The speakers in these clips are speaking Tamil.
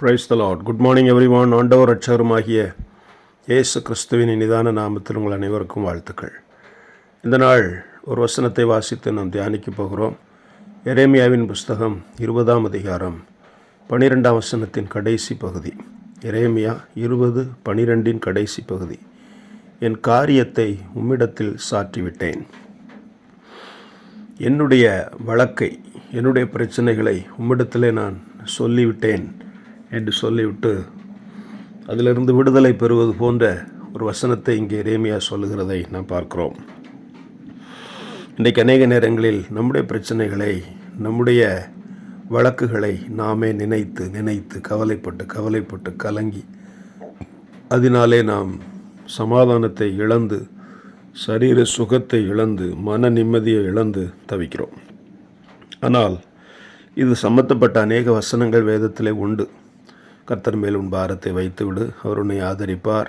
Praise the lord good morning everyone ஆண்டவர் அட்சகருமாகிய இயேசு கிறிஸ்துவின் இனிதான நாமத்தில் உங்கள் அனைவருக்கும் வாழ்த்துக்கள். இந்த நாள் ஒரு வசனத்தை வாசித்து நாம் தியானிக்கப் போகிறோம். எரேமியாவின் புஸ்தகம் இருபதாம் அதிகாரம் பனிரெண்டாம் வசனத்தின் கடைசி பகுதி. எரேமியா இருபது பனிரெண்டின் கடைசி பகுதி. என் காரியத்தை உம்மிடத்தில் சாற்றிவிட்டேன். என்னுடைய வழக்கை என்னுடைய பிரச்சனைகளை உம்மிடத்திலே நான் சொல்லிவிட்டேன். என்று சொல்லிவிட்டு அதிலிருந்து விடுதலை பெறுவது போன்ற ஒரு வசனத்தை இங்கே ரேமியா சொல்லுகிறதை நாம் பார்க்கிறோம். இன்றைக்கு அநேக நேரங்களில் நம்முடைய பிரச்சனைகளை நம்முடைய வழக்குகளை நாமே நினைத்து நினைத்து கவலைப்பட்டு கவலைப்பட்டு கலங்கி அதனாலே நாம் சமாதானத்தை இழந்து சரீர சுகத்தை இழந்து மன நிம்மதியை இழந்து தவிக்கிறோம். ஆனால் இது சம்பந்தப்பட்ட அநேக வசனங்கள் வேதத்திலே உண்டு. கர்த்தர் மேல் உன் பாரத்தை வைத்துவிடு. அவர் உன்னை ஆதரிப்பார்.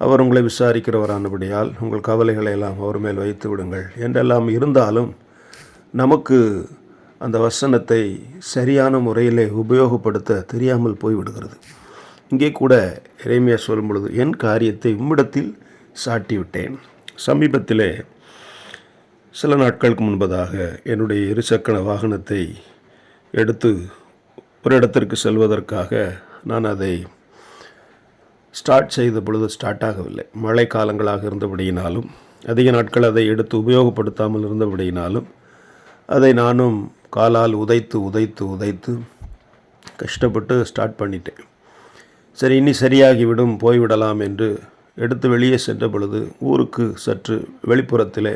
அவர் உங்களை விசாரிக்கிறவரானபடியால் உங்கள் கவலைகளை எல்லாம் அவர் மேல் வைத்து விடுங்கள் என்றெல்லாம் இருந்தாலும் நமக்கு அந்த வசனத்தை சரியான முறையிலே உபயோகப்படுத்த தெரியாமல் போய்விடுகிறது. இங்கே கூட இறைமையா சொல்லும் பொழுது என் காரியத்தை உம்மிடத்தில் சாட்டிவிட்டேன். சமீபத்திலே சில நாட்களுக்கு முன்பதாக என்னுடைய இருசக்கர வாகனத்தை எடுத்து ஒரு இடத்திற்கு செல்வதற்காக நான் அதை ஸ்டார்ட் செய்த பொழுது ஸ்டார்ட் ஆகவில்லை. மழை காலங்களாக இருந்தபடியினாலும் அதிக நாட்கள் அதை எடுத்து உபயோகப்படுத்தாமல் இருந்தபடியினாலும் அதை நானும் காலால் உதைத்து உதைத்து உதைத்து கஷ்டப்பட்டு ஸ்டார்ட் பண்ணிட்டேன். சரி இனி சரியாகிவிடும் போய்விடலாம் என்று எடுத்து வெளியே சென்ற பொழுது ஊருக்கு சற்று வெளிப்புறத்திலே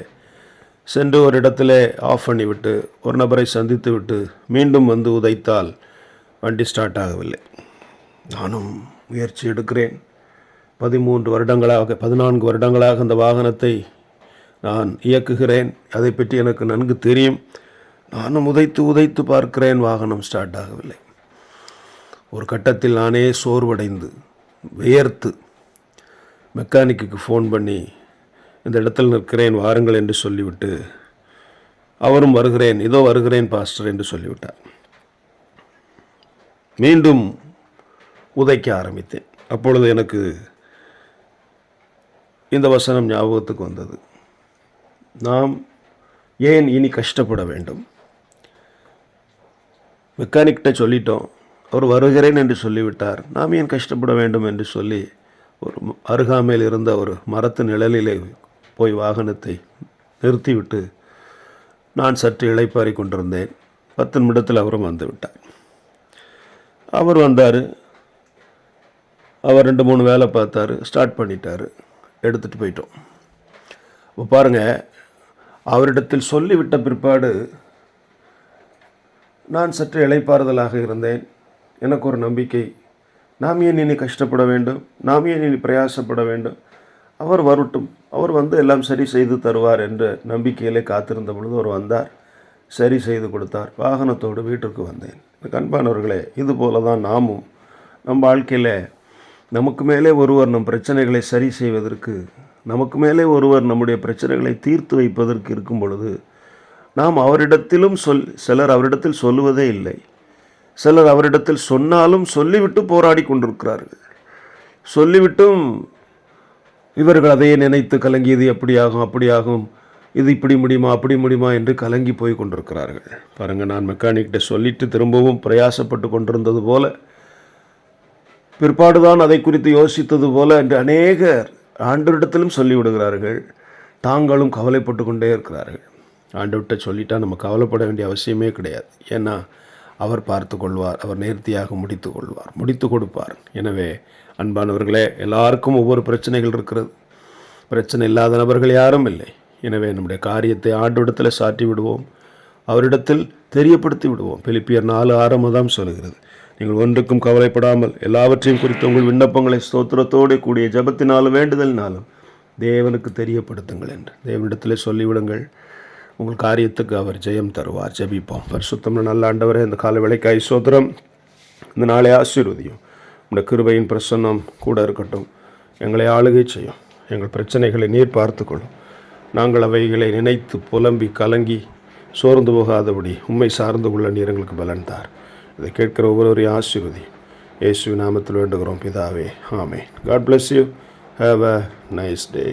சென்று ஒரு இடத்துல ஆஃப் பண்ணிவிட்டு ஒரு நபரை சந்தித்து விட்டு மீண்டும் வந்து உதைத்தால் வண்டி ஸ்டார்ட் ஆகவில்லை. நானும் முயற்சி எடுக்கிறேன். பதிமூன்று வருடங்களாக பதினான்கு வருடங்களாக அந்த வாகனத்தை நான் இயக்குகிறேன். அதை பற்றி எனக்கு நன்கு தெரியும். நானும் உதைத்து உதைத்து பார்க்கிறேன். வாகனம் ஸ்டார்ட் ஆகவில்லை. ஒரு கட்டத்தில் நானே சோர்வடைந்து வியர்த்து மெக்கானிக்கு ஃபோன் பண்ணி இந்த இடத்தில் நிற்கிறேன் வாருங்கள் என்று சொல்லிவிட்டு அவரும் வருகிறேன் இதோ வருகிறேன் பாஸ்டர் என்று சொல்லிவிட்டார். மீண்டும் உதைக்க ஆரம்பித்தேன். அப்பொழுது எனக்கு இந்த வசனம் ஞாபகத்துக்கு வந்தது. நாம் ஏன் இனி கஷ்டப்பட வேண்டும்? மெக்கானிக்கிட்ட சொல்லிட்டோம். அவர் வருகிறேன் என்று சொல்லிவிட்டார். நாம் ஏன் கஷ்டப்பட வேண்டும் என்று சொல்லி ஒரு அருகாமையில் இருந்த ஒரு மரத்து நிழலிலே போய் வாகனத்தை நிறுத்திவிட்டு நான் சற்று இளைப்பாரி கொண்டிருந்தேன். பத்து நிமிடத்தில் அவரும் வந்து விட்டார். அவர் வந்தார். அவர் ரெண்டு மூணு வேலை பார்த்தாரு ஸ்டார்ட் பண்ணிட்டார். எடுத்துகிட்டு போயிட்டோம். இப்போ பாருங்கள் அவரிடத்தில் சொல்லிவிட்ட பிற்பாடு நான் சற்று இளைப்பாறுதலாக இருந்தேன். எனக்கு ஒரு நம்பிக்கை. நாம் ஏன் இனி கஷ்டப்பட வேண்டும்? நாம் ஏன் இனி பிரயாசப்பட வேண்டும்? அவர் வரட்டும். அவர் வந்து எல்லாம் சரி செய்து தருவார் என்ற நம்பிக்கையிலே காத்திருந்த பொழுது அவர் வந்தார். சரி செய்து கொடுத்தார். வாகனத்தோடு வீட்டிற்கு வந்தேன். கண்பானவர்களே இது போல தான் நாமும் நம் வாழ்க்கையில் நமக்கு மேலே ஒருவர் நம் பிரச்சனைகளை சரி செய்வதற்கு நமக்கு மேலே ஒருவர் நம்முடைய பிரச்சனைகளை தீர்த்து வைப்பதற்கு இருக்கும் பொழுது நாம் அவரிடத்திலும் சொல் சிலர் அவரிடத்தில் சொல்லுவதே இல்லை. சிலர் அவரிடத்தில் சொன்னாலும் சொல்லிவிட்டு போராடி கொண்டிருக்கிறார்கள். சொல்லிவிட்டும் இவர்கள் அதையே நினைத்து கலங்கியது எப்படியாகும் அப்படியாகும் இது இப்படி முடியுமா அப்படி முடியுமா என்று கலங்கி போய் கொண்டிருக்கிறார்கள். பாருங்கள் நான் மெக்கானிக்கிட்ட சொல்லிட்டு திரும்பவும் பிரயாசப்பட்டு கொண்டிருந்தது போல பிற்பாடுதான் அதை குறித்து யோசித்தது போல என்று அநேகர் ஆண்டவரிடத்திலும் சொல்லிவிடுகிறார்கள். தாங்களும் கவலைப்பட்டு கொண்டே இருக்கிறார்கள். ஆண்டவர்கிட்ட சொல்லிட்டா நம்ம கவலைப்பட வேண்டிய அவசியமே கிடையாது. ஏன்னா அவர் பார்த்து கொள்வார் அவர் நேர்த்தியாக முடித்து கொள்வார் முடித்து கொடுப்பார். எனவே அன்பானவர்களே எல்லாருக்கும் ஒவ்வொரு பிரச்சனைகள் இருக்கிறது. பிரச்சனை இல்லாத நபர்கள் யாரும் இல்லை. எனவே நம்முடைய காரியத்தை ஆண்டோடத்தில் சாட்டி விடுவோம் அவரிடத்தில் தெரியப்படுத்தி விடுவோம் பிலிப்பியர் நாலு ஆரம்பதாம் சொல்கிறது நீங்கள் ஒன்றுக்கும் கவலைப்படாமல் எல்லாவற்றையும் குறித்து உங்கள் விண்ணப்பங்களை ஸ்தோத்திரத்தோடு கூடிய ஜபத்தினாலும் வேண்டுதலினாலும் தேவனுக்கு தெரியப்படுத்துங்கள் என்று. தேவனிடத்தில் சொல்லிவிடுங்கள். உங்கள் காரியத்துக்கு அவர் ஜெயம் தருவார். ஜெபிப்போம். பரிசுத்தம் நல்ல ஆண்டவரே இந்த கால விளைக்காய் சோதரம் இந்த நாளை ஆசீர்வதியும். உங்களுடைய கிருபையின் பிரசன்னம் கூட இருக்கட்டும். எங்களை ஆளுகை செய்யும். எங்கள் பிரச்சனைகளை நீர் பார்த்துக்கொள்ளும். நாங்கள் அவைகளை நினைத்து புலம்பி கலங்கி சோர்ந்து போகாதபடி உண்மை சார்ந்து உள்ள நீர் எங்களுக்கு பலன் தார். இதை கேட்கிற ஒவ்வொருவரையும் ஆசிர்வதி. இயேசு நாமத்தில் வேண்டுகிறோம் பிதாவே. ஆமே God bless you have a nice day